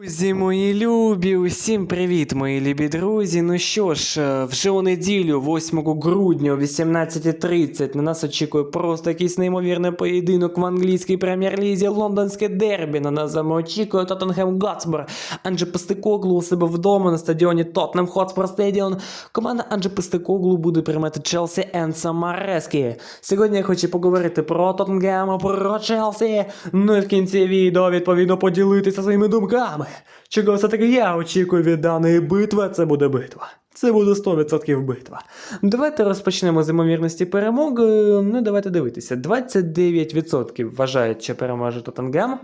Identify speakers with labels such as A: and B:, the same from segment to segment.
A: Друзі, мої любі, усім привіт, мої любі друзі. Ну що ж, е, вже у неділю, 8 грудня о 18.30 на нас очікує просто якийсь неймовірний поєдинок в англійській прем'єр-лізі, лондонське дербі. На нас саме очікує Тоттенхем Готспур. Анже Пестикоглу у себе вдома на стадіоні Тоттенхем Хотспур Стадіон. Команда Анже Пестикоглу буде приймати Челсі Енса Марескі. Сьогодні я хочу поговорити про Тоттенгем, про Челсі. Ну і в кінці відео відповідно поділитися своїми думками. Чого все-таки я очікую від даної битви, це буде битва. Це буде 100% битва. Давайте розпочнемо з ймовірності перемоги. Ну, давайте дивитися. 29% вважають, що переможе Тоттенгем.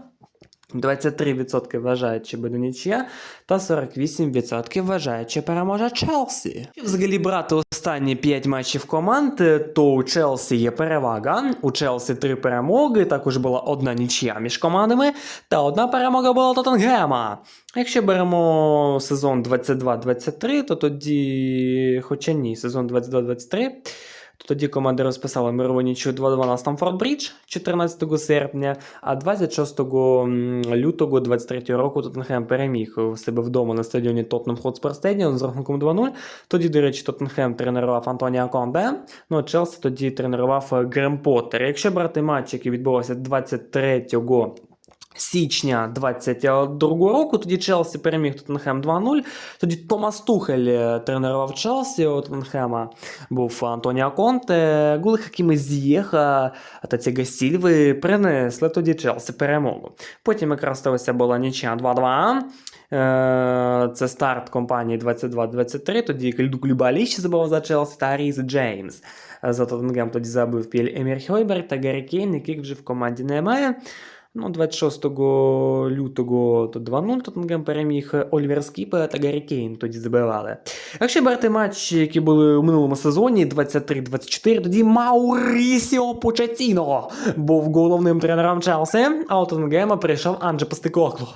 A: 23% вважають, що буде нічия, та 48% вважають, що переможе Челсі. Взагалі брати останні 5 матчів команд, то у Челсі є перевага. У Челсі 3 перемоги, також була одна нічия між командами, та одна перемога була Тоттенгема. Якщо беремо сезон 22-23, то тоді, хоча ні, сезон 22-23. То тоді команди розписали мирову нічу 2-2 на Стамфорд Брідж 14 серпня, а 26 лютого 23 року Тоттенхем переміг у себе вдома на стадіоні Тоттенхем Хотспер Стадіон з рахунком 2-0. Тоді, до речі, Тоттенхем тренував Антоніо Конде, ну а Челсі тоді тренував е, Грем Поттер. Якщо брати матч, який відбувався 23 Січня 22-го року, тоді Челсі переміг Тоттенхем 2-0. Тоді Томас Тухель е, тренував Челсі, у Тоттенхема був Антоніо Конте. Гули Хакіми Зієха та ці Сільви принесли тоді Челсі перемогу. Потім якраз сталася була нічия 2-2. Е, Це старт компанії 22-23. Тоді Кальду Кулібалі ще забував за Челсі та Різ Джеймс. Е, За Тоттенгем тоді забив Піль Емір Хойберг та Гаррі Кейн, яких вже в команді немає. Ну, 26 лютого то 2-0 Тоттенгем переміг Олівер Скіпе та Гаррі Кейн тоді забивали. Якщо брати матчі, які були у минулому сезоні, 23-24, тоді Маурісіо Початіно був головним тренером Челсі, а у Тоттенгема прийшов Анже Постекокло.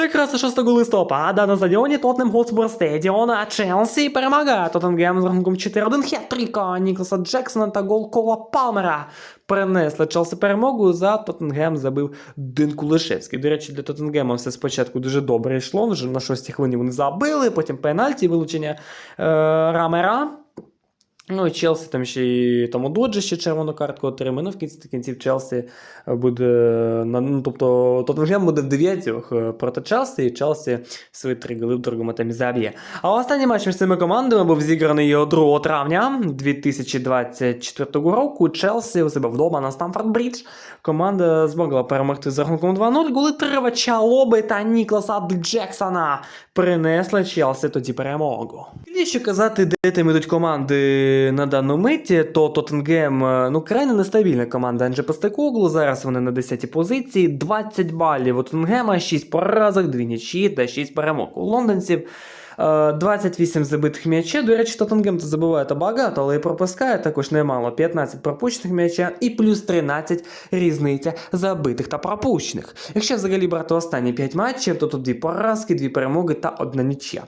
A: Якраз 6 листопада на стадіоні Тоттенхем Хотспур Стадіон, а Челсі перемагає Тоттенгем з рахунком 4-1 хет-тріка Джексона та гол Кола Палмера. Принесли Челсі перемогу, за Тоттенгем забив Дин Кулишевський. До речі, для Тоттенгема все спочатку дуже добре йшло, вже на 6 хвилині вони забили, потім пенальті, вилучення е, Рамера. Ну і Челсі там ще й там у Доджі ще червону картку отримає. Ну, в кінці кінців Челсі буде. Ну, тобто Тоттенгем буде в дев'ятьох е, проти Челсі, і Челсі свої три голи в другому темі заб'є. А останній матч між цими командами був зіграний 2 травня 2024 року. Челсі у себе вдома на Стамфорд Брідж. Команда змогла перемогти з рахунком 2-0. Голи Тривача Лоби та Нікласа Джексона принесли Челсі тоді перемогу. Якщо казати, де там ідуть команди на дану миті, то Тоттенгем е, ну крайне нестабільна команда Анджі Пестекоглу. Зараз вони на 10-й позиції. 20 балів у Тоттенгема, 6 поразок, 2 нічі та 6 перемог. У лондонців е, 28 забитих м'ячів. До речі, Тоттенгем це забиває та багато, але і пропускає також немало. 15 пропущених м'яча і плюс 13 різниця забитих та пропущених. Якщо взагалі брати останні 5 матчів, то тут 2 поразки, 2 перемоги та 1 нічия.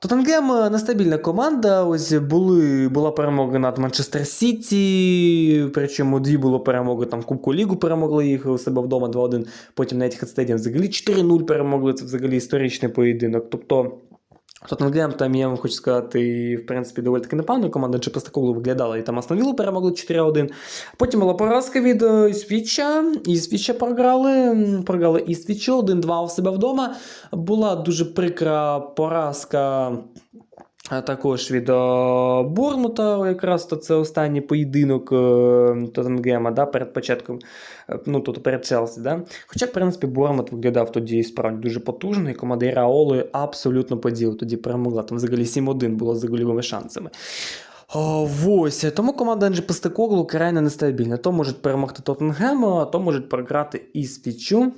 A: Тоттенгем е, нестабільна команда. Ось були, була перемога над Манчестер Сіті, причому дві було перемоги там Кубку Лігу перемогли їх у себе вдома 2-1. Потім на Хедстедіум взагалі 4-0 перемогли. Це взагалі історичний поєдинок. Тобто. Тоттенгем там, я вам хочу сказати, в принципі, доволі таки непогано. Команда чи Постакову виглядала, і там Астонвілу перемогли 4-1. Потім була поразка від Свіча, Іствіча. Іствіча програли. м, Програли Іствічу 1-2 у себе вдома. Була дуже прикра поразка. А також від е, Борнута, якраз то це останній поєдинок е, Тоттенгема, да, перед початком, е, ну тобто перед Челсі. Да? Хоча, в принципі, Борнмут виглядав тоді справді дуже потужно, і команда Раоли абсолютно по ділу тоді перемогла. Там взагалі 7-1 було за гольовими шансами. О, ось, тому команда Анджі Пестекоглу крайне нестабільна. То можуть перемогти Тоттенгем, а то можуть програти і Свічу.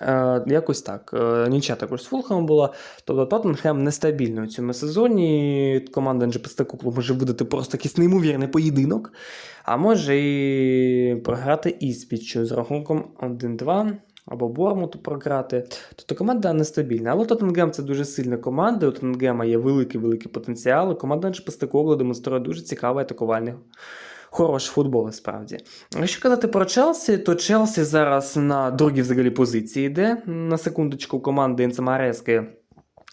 A: Е, якось так. Е, нічия також з Фулхемом була. Тобто Тоттенхем нестабільний у цьому сезоні. Команда Анджі Пестекоглу може видати просто якийсь неймовірний поєдинок, а може і програти Іспічу з рахунком 1-2. Або Бормуту програти. Тобто команда нестабільна. Але Тоттенгем це дуже сильна команда. У Тоттенгема є великий-великий потенціал. Команда Анджі Пестекоглу демонструє дуже цікавий атакувальний Хороший футбол, справді. Якщо казати про Челсі, то Челсі зараз на другій взагалі позиції йде. На секундочку команди Інцемарески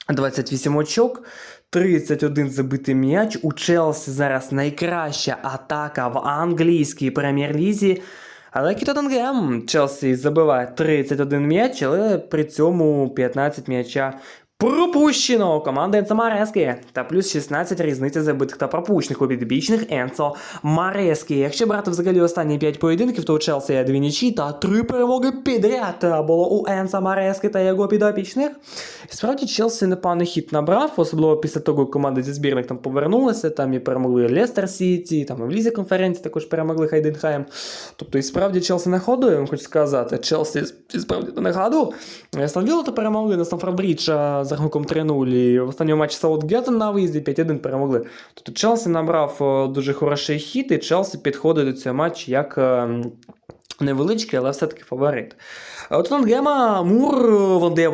A: 28 очок, 31 забитий м'яч. У Челсі зараз найкраща атака в англійській прем'єр-лізі. Але Тоттенгем, Челсі забиває 31 м'яч, але при цьому 15 м'яча пропущено у команди Енцо Марески. Та плюс 16 різниця забитих та пропущених у підбічних Енцо Марески. Якщо брати взагалі останні 5 поєдинків, то у Челсі дві нічі та три перемоги підряд було у Енцо Марески та його підопічних. Справді Челсі непоганий хід набрав, особливо після того, як команди зі збірних там повернулися, там і перемогли Лестер Сіті, там і в Лізі конференції також перемогли Хайденхайм. Тобто і справді Челсі на ходу, я вам хочу сказати. Челсі справді на ходу. Астон то перемогли на Стамфорд Брідж з рахунком 3-0. І в останньому матчі Саутгеттен на виїзді 5-1 перемогли. Тобто Челсі набрав дуже хороший хід, і Челсі підходить до цього матчу як невеличкий, але все-таки фаворит. От Тоттенгема Мур, Ван де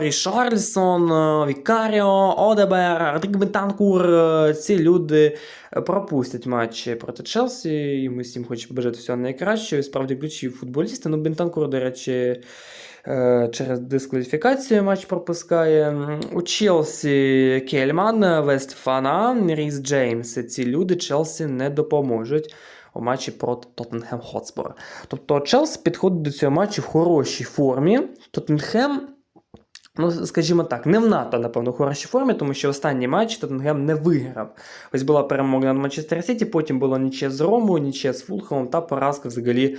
A: Рішарльсон, Вікаріо, Одебер, Рік Бентанкур, ці люди пропустять матчі проти Челсі, і ми всім хочемо побажати всього найкращого. Справді ключі футболісти. Ну, Бентанкур, до речі, е, через дискваліфікацію матч пропускає. У Челсі Кельман, Вестфана, Ріс Джеймс. Ці люди Челсі не допоможуть. У матчі проти Тоттенхем Хотспор. Тобто Челсі підходить до цього матчу в хорошій формі. Тоттенхем, ну скажімо так, не в НАТО, напевно, хорошій формі, тому що останній матч Тоттенхем не виграв. Ось була перемога над Манчестер Сіті, потім було нічия з Ромою, нічия з Фулхемом та поразка взагалі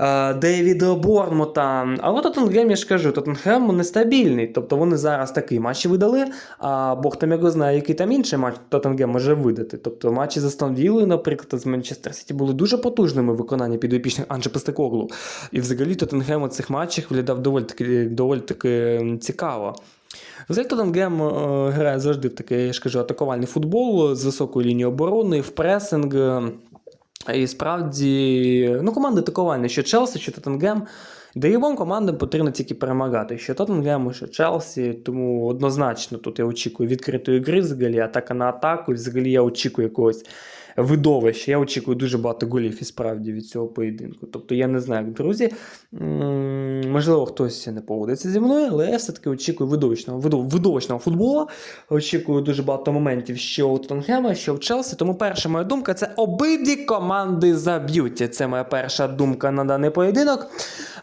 A: е, Девіда Бормута. Але Тоттенхем, я ж кажу, Тоттенхем нестабільний. Тобто вони зараз такий матч видали, а Бог там його знає, який там інший матч Тоттенгем може видати. Тобто матчі з Віллою, наприклад, з Манчестер Сіті були дуже потужними в виконанні підопічних Анче Пестекоглу. І взагалі Тоттенгем у цих матчах виглядав доволі таки, доволі таки цікаво. Взагалі Тоттенгем е, грає завжди в такий, я ж кажу, атакувальний футбол з високою лінією оборони, в пресинг. І справді, ну, команди атакувальні, що Челсі, що Тоттенгем. І обом командам потрібно тільки перемагати. Що Тоттенгему, що Челсі. Тому однозначно тут я очікую відкритої гри взагалі, атака на атаку. І взагалі я очікую якогось видовища. Я очікую дуже багато голів і справді від цього поєдинку. Тобто я не знаю, друзі. Можливо, хтось не погодиться зі мною, але я все-таки очікую видовищного, видов- видовищного футболу. Очікую дуже багато моментів, що у Тоттенгема, що в Челсі. Тому перша моя думка це обидві команди заб'ють. Це моя перша думка на даний поєдинок.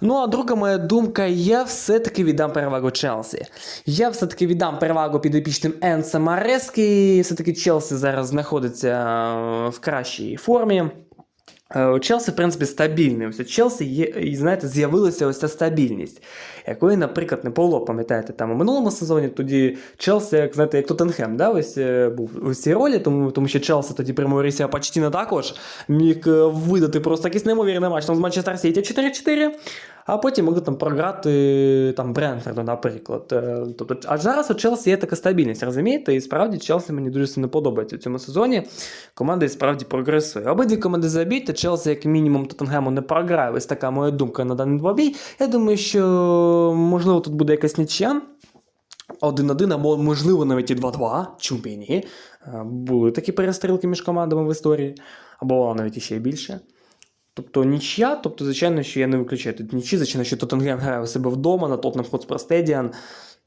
A: Ну а друга моя думка, я все-таки віддам перевагу Челсі. Я все-таки віддам перевагу підопічним Енса Марески. Все-таки Челсі зараз знаходиться е, в кращій формі. Е, Челсі, в принципі, стабільний. Ось у Челсі є, і знаєте, з'явилася ось ця стабільність, якої, наприклад, не було, пам'ятаєте, там у минулому сезоні тоді Челсі, як знаєте, як Тоттенхем, да, ось е, був у цій ролі, тому, тому що Челсі тоді при почти не також міг е, видати просто якийсь неймовірний матч там з Манчестер Сіті 4-4. А потім могли там програти там Бренфорду, наприклад. Е, Тобто, а зараз у Челсі є така стабільність, розумієте? І справді Челсі мені дуже сильно подобається в цьому сезоні. Команда і справді прогресує. Обидві команди забійте, Челсі, як мінімум, Тоттенгему не програє. Ось така моя думка на даний двобій. Я думаю, що можливо тут буде якась нічия. 1-1, або можливо навіть і 2-2, чому ні. Були такі перестрілки між командами в історії, або навіть іще більше. Тобто нічия, тобто, звичайно, що я не виключаю тут нічі, звичайно, що Тоттенгем грає у себе вдома на Tottenham Hotspur Stadium.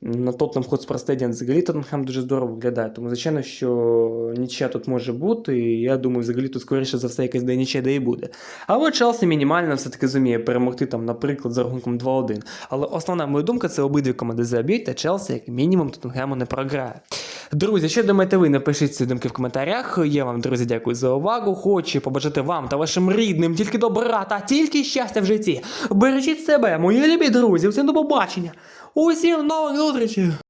A: На Tottenham Hotspur Stadium взагалі Тоттенхем дуже здорово виглядає. Тому, звичайно, що нічия тут може бути, і я думаю, взагалі тут скоріше за все якась де нічия де і буде. Але Челсі мінімально все-таки зуміє перемогти там, наприклад, за рахунком 2-1. Але основна моя думка це обидві команди заб'ють, та Челсі, як мінімум, Тоттенгему не програє. Друзі, що думаєте ви? Напишіть ці думки в коментарях. Я вам, друзі, дякую за увагу. Хочу побажати вам та вашим рідним тільки добра та тільки щастя в житті. Бережіть себе, мої любі друзі. Всім до побачення. Усім нових зустрічей!